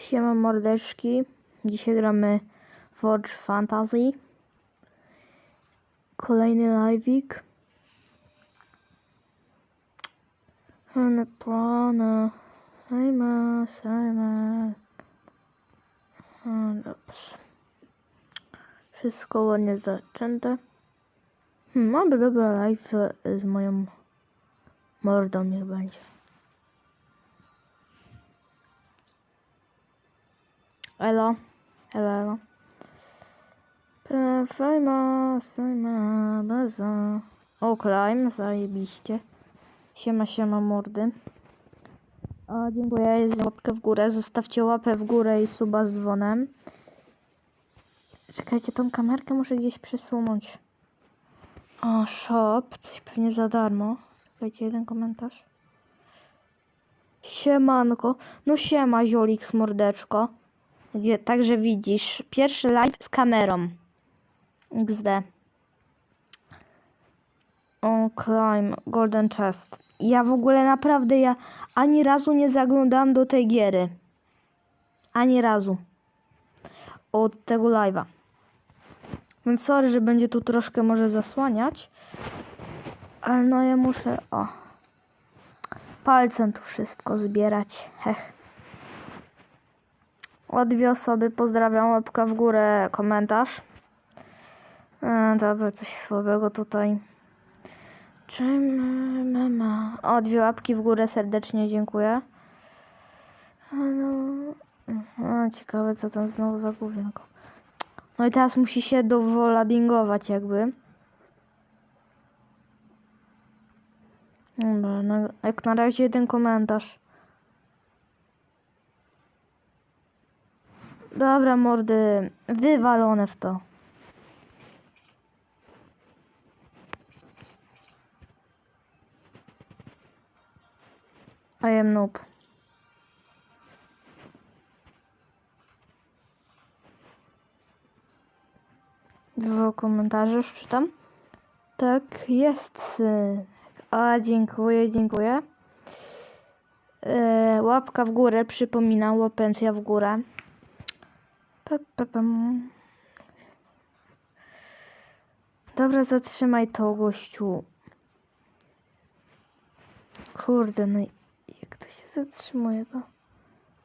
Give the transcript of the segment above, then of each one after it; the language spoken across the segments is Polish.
Siema mordeczki. Dzisiaj gramy Forge Fantasy. Kolejny live'ik. Plana. Hejma, sajma. Dobrze. Wszystko ładnie zaczęte. Hmm, mamy dobry live z moją mordą, niech będzie. Elo, elo, elo. Fajma, sajma, baza. O, climb, zajebiście. Siema, siema, mordy. O, dziękuję za łapkę w górę. Zostawcie łapę w górę i suba z dzwonem. Czekajcie, tą kamerkę muszę gdzieś przesunąć. O, shop, coś pewnie za darmo. Czekajcie, jeden komentarz. Siemanko. No siema, Ziolik, mordeczko. Także widzisz, pierwszy live z kamerą. XD. O, climb, golden chest. Ja w ogóle naprawdę, ja ani razu nie zaglądałam do tej giery. Ani razu. Od tego live'a. Więc sorry, że będzie tu troszkę może zasłaniać. Ale no ja muszę, o. Palcem tu wszystko zbierać. Hech. Od dwie osoby pozdrawiam, łapka w górę, komentarz. E, dobra, coś słabego tutaj. Czym mama? O, dwie łapki w górę, serdecznie dziękuję. A No, ciekawe co tam znowu za główienko. No i teraz musi się dowoladingować jakby. Dobra, no, jak na razie jeden komentarz. Dobra, mordy, wywalone w to. I am noob. Dwa komentarze już czytam. Tak, jest. A, dziękuję, dziękuję. E, łapka w górę, przypominam, łapencja w górę. Dobra, zatrzymaj to, gościu. Kurde, no jak to się zatrzymuje to?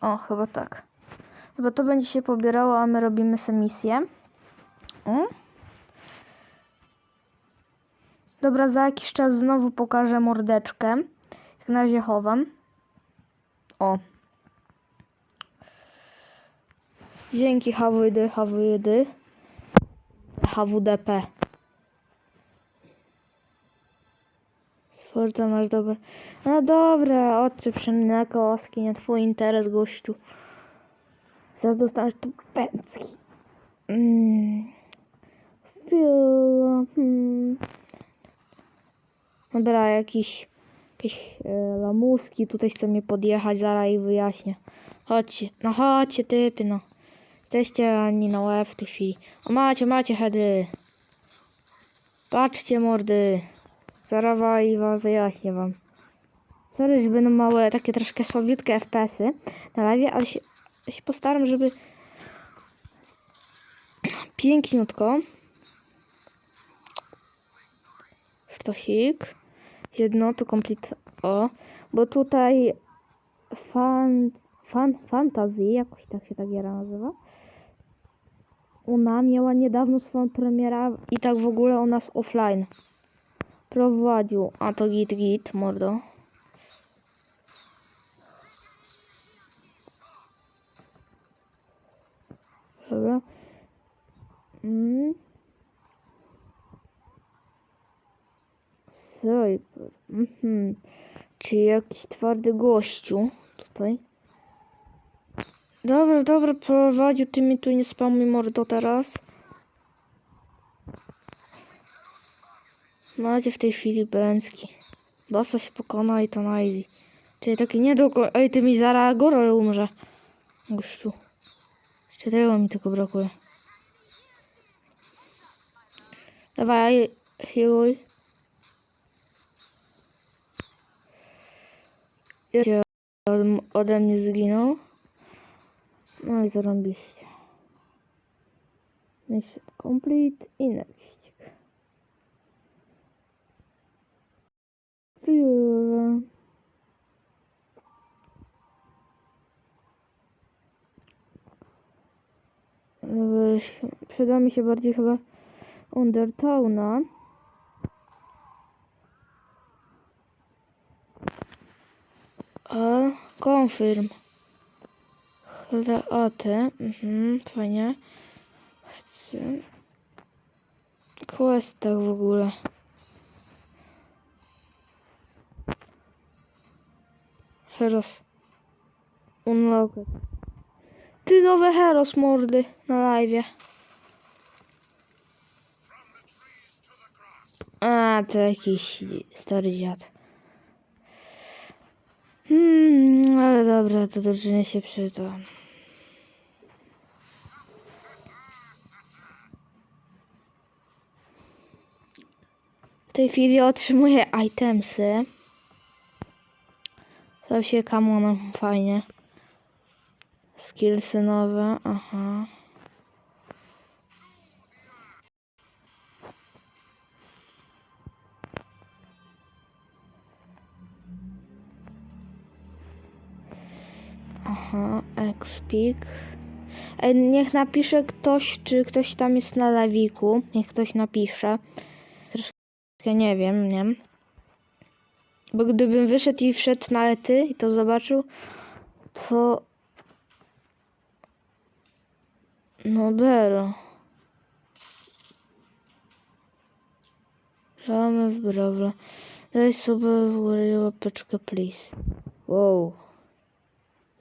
O, chyba tak. Chyba to będzie się pobierało, a my robimy sobie misję. O. Dobra, za jakiś czas znowu pokażę mordeczkę. Jak na razie chowam. O. Dzięki HWD, HWD. HWDP. Sforza masz dobre. No dobra, odczep się na koski, nie twój interes, gościu. Zaraz dostaniesz tu pęcki. Mm. Hmm. Dobra, jakiś, jakieś e, lamuski tutaj chcą mnie podjechać, zaraz i wyjaśnię. Chodźcie, no chodźcie typy, no. Jesteście ani na łeb w tej chwili. O macie, macie hedy. Patrzcie mordy. Zaraz wa- i wyjaśnię wam. Sorry, że będą małe, takie troszkę słabiutkie FPS-y na live, ale się, się postaram, żeby piękniutko. Sztosik. Jedno to complete. O, bo tutaj fan, fan, fantasy, jakoś tak się ta giera nazywa. Ona miała niedawno swoją premierę i tak w ogóle u nas offline. Prowadził. A to git git, mordo. Dobra. Mm. Sniper. Mhm. Czy jakiś twardy gościu tutaj? Dobra, dobra, prowadził, ty mi tu nie spamuj mordo teraz. Macie w tej chwili bęcki. Bossa się pokona i to na easy. Czyli taki nie do... ko- Ej, ty mi zaraz goro umrze. Gościu. Jeszcze tego mi tylko brakuje. Dawaj, healuj. Ode mnie zginął. No i zarąbiście. Mission complete i next. Weź, Przyda mi się bardziej chyba Undertowna. A, confirm. Chleaty. Mhm, fajnie. Chcę. Questach w ogóle. Heros. Unlocked. Ty nowe Heros mordy na live. A, to jakiś stary dziad. Hmm, ale dobra, to drużynie się przyda. Tej chwili otrzymuję itemsy. Stał się kamonem, fajnie. Skillsy nowe, aha. Aha, Expik. Niech napisze ktoś, czy ktoś tam jest na lawiku. Niech ktoś napisze. Troszkę nie wiem, nie? Bo gdybym wyszedł i wszedł na lety i to zobaczył, to... No bero. Gramy w brawle. Daj sobie w górę łapeczkę, please. Wow.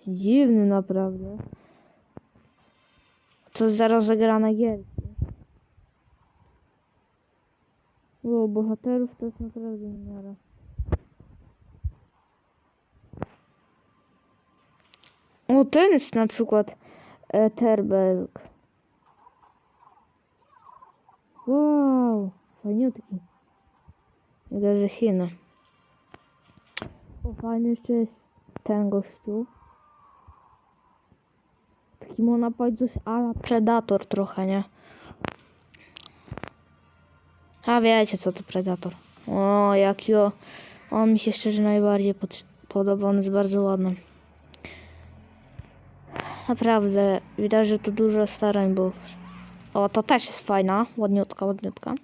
Dziwny naprawdę. To za rozegrane gierki. Wow, bohaterów to jest naprawdę miara. O, ten jest na przykład e, Terberg. Wow, fajniutki. Widać, że Chiny. O, fajny jeszcze jest ten gościu. Taki można powiedzieć coś ala Predator trochę, nie? A wiecie co to Predator. O, jaki o... On mi się szczerze najbardziej pod... podoba, on jest bardzo ładny. Naprawdę, widać, że tu dużo starań było. O, to też jest fajna, ładniutka, ładniutka.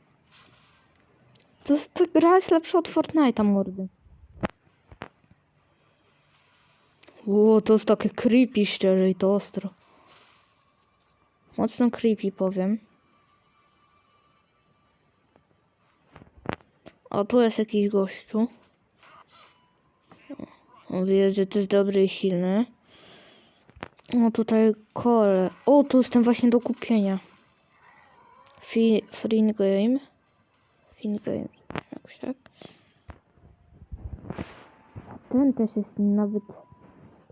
To jest, ta gra jest lepsza od Fortnite'a, mordy. Ło, to jest takie creepy szczerze i to ostro. Mocno creepy powiem. O, tu jest jakiś gościu. O, widać, że to jest dobry i silny. O, tutaj kole. O, tu jest ten właśnie do kupienia. Free, free game. Free game. Jakoś tak. Ten też jest nawet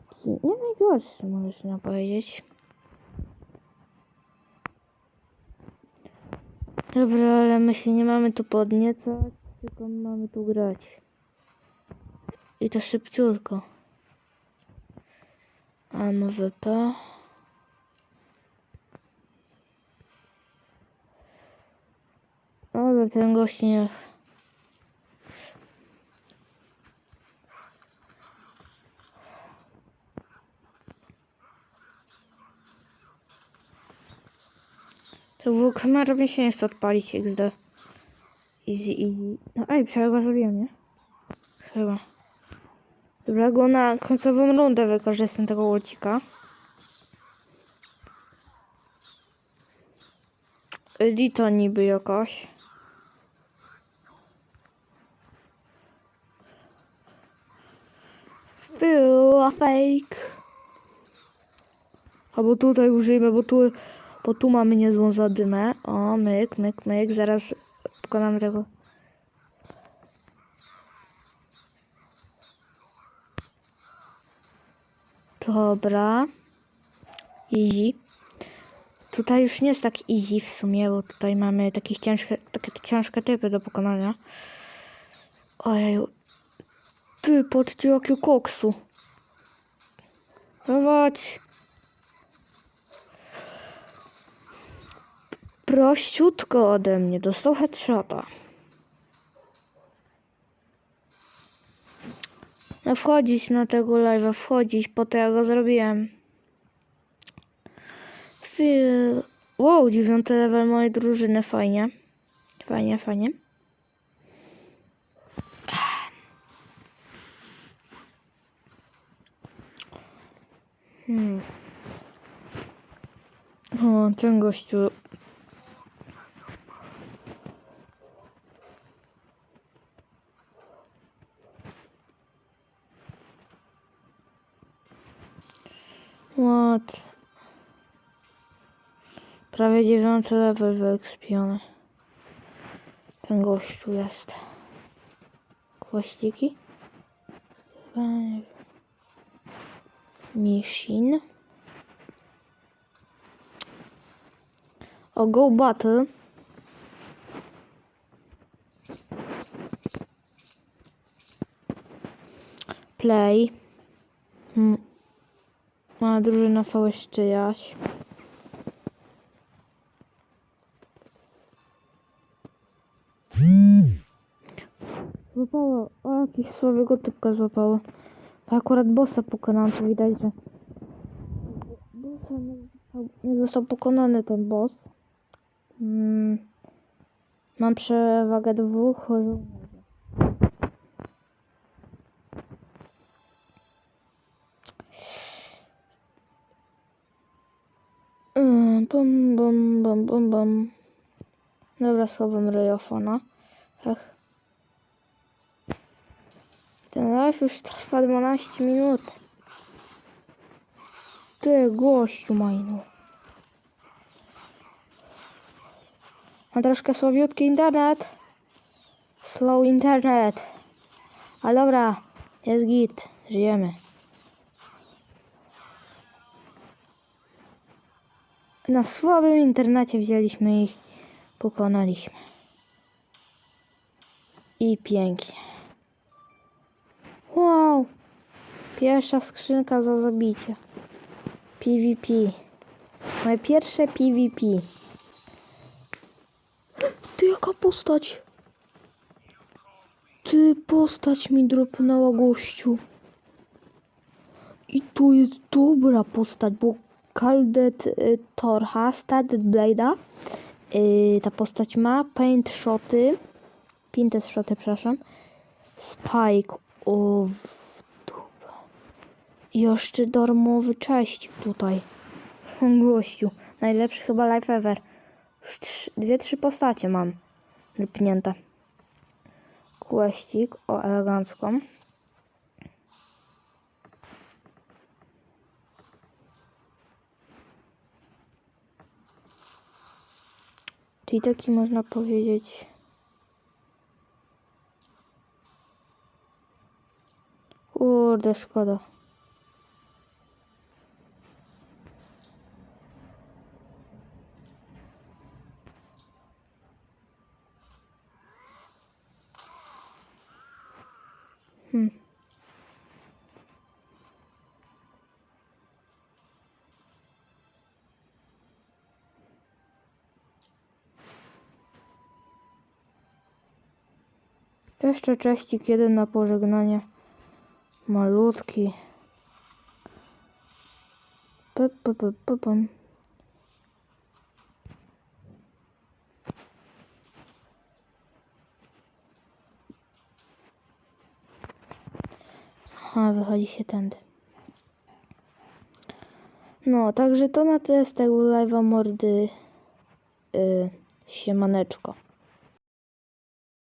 taki nie najgorszy, można powiedzieć. Dobra, ale my się nie mamy tu podniecać, tylko mamy tu grać. I to szybciutko. AMWP. Ale ten gość niech. To kamera mi się nie chce odpalić XD. Easy, easy. No ej, przecież zrobiłem, nie? Chyba. Dobra, go na końcową rundę wykorzystam tego łocika. Lito niby jakoś. Była fake. Albo tutaj użyjmy, bo tu, bo tu mamy niezłą zadymę. O, myk, myk, myk. Zaraz pokonamy tego. Dobra. Easy. Tutaj już nie jest tak easy w sumie, bo tutaj mamy takie ciężkie, takie ciężkie typy do pokonania. Ojej. Ty, patrzcie jakie koksu. Dawać. Prościutko ode mnie, dostał headshota. No wchodzić na tego live'a, wchodzić, po to ja go zrobiłem. Wow, dziewiąty level mojej drużyny, fajnie. Fajnie, fajnie. Hmm. O, ten gościu. What? Prawie dziewiąty level wyekspiony. Ten gościu jest. Wiem. Machine. O, Go Battle. Play. Hmm. Mała drużyna VS czyjaś. Złapało. O, jakiś słabego typka złapało. A akurat bossa pokonałem, to widać, że bossa nie został, nie został pokonany ten boss. Mm. Mam przewagę dwóch żołnierzy. Mm, Bum, bum, bum. Dobra, schowam rejofona. Ach. Ten live już trwa 12 minut. Ty, gościu majnu. Mam troszkę słabiutki internet. Slow internet. Ale dobra, jest git. Żyjemy. Na słabym internecie wzięliśmy ich, pokonaliśmy. I pięknie. Wow! Pierwsza skrzynka za zabicie. PvP. Moje pierwsze PvP. Ty jaka postać? Ty postać mi dropnęła gościu. I to jest dobra postać, bo Kaldet y, Torha, Stadet Blade'a. Y, ta postać ma paint shoty. Pintes shoty, przepraszam. Spike. O, w dupę. I jeszcze darmowy cześcik tutaj. Gościu. Najlepszy chyba life ever. Dwie, trzy postacie mam. Lipnięte. Kłeścik. O, elegancką. Czyli taki można powiedzieć. Kurde, szkoda. Hmm. Jeszcze cześcik jeden na pożegnanie. Malutki. P, wychodzi się tędy. No, także to na tyle z tego live'a mordy. Yy, siemaneczko.